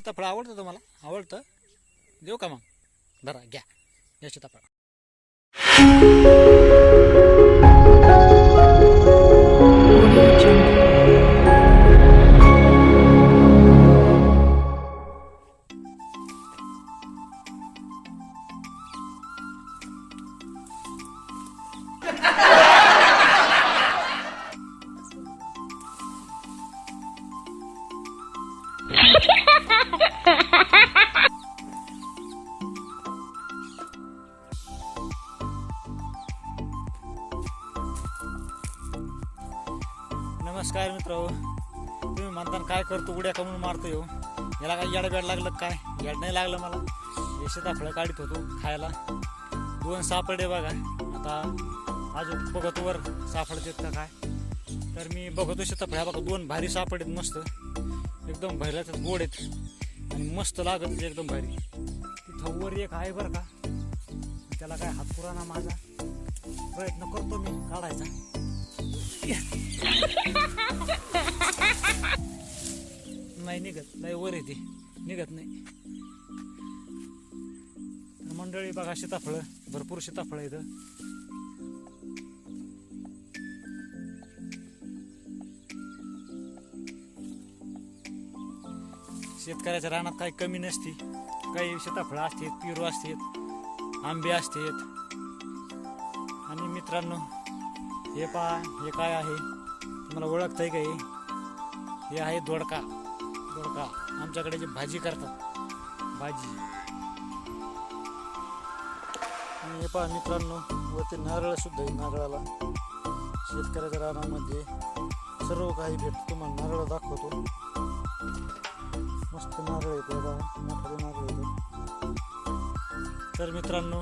सीताफळ आवडतं तुम्हाला? आवडतं? देऊ का मग? धरा घ्या. घ्या सीताफळ नमस्कार मित्र तुम्ही म्हणता काय करतो उड्या कमून मारतो येऊ हो? याला काय याड बॅड लागलं काय? याड नाही लागलं मला. हे सीताफळं काढत होतो खायला. दोन सापडे बघा. आता अजून बघतो वर सापडतात का काय? तर मी बघतो सीताफळ्या बघा दोन भारी सापडेत मस्त. एकदम भरल्यात गोड आहेत. आणि मस्त लागत एकदम भारी. तिथं वर एक आहे बरं का. त्याला काय हात पुराणा माझा. प्रयत्न करतो मी काढायचा. नाही निघत. नाही वर येते. निघत नाही. मंडळी बघा सीताफळ. भरपूर सीताफळ इथं शेतकऱ्याच्या रानात काही कमी नसती. काही सीताफळं असतात पिरू असतात आंबे असतात. आणि मित्रांनो हे पहा हे काय आहे? तुम्हाला ओळखतंय का हे? हे आहे दोडका. दोडका. आमच्याकडे जे भाजी करतात भाजी. आणि हे पहा मित्रांनो व ते नारळ सुद्धा आहे नारळाला. शेतकऱ्याच्या रानामध्ये सर्व काही भेटतो. तुम्हाला नारळ दाखवतो. मस्त नारळ येतो मोठाले नारळ येतो तर मित्रांनो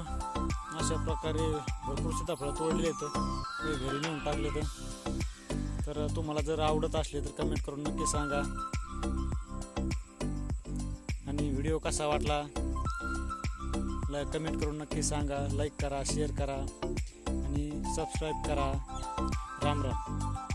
अशा प्रकारे भरपूर सीताफळं तोडले आहेत. ते घरी नेऊन टाकले तर तर तुम्हाला जर आवडत असले तर कमेंट करून नक्की सांगा. आणि व्हिडिओ कसा वाटला? लाईक कमेंट करून नक्की सांगा. लाईक करा शेअर करा. आणि सबस्क्राईब करा. राम राम.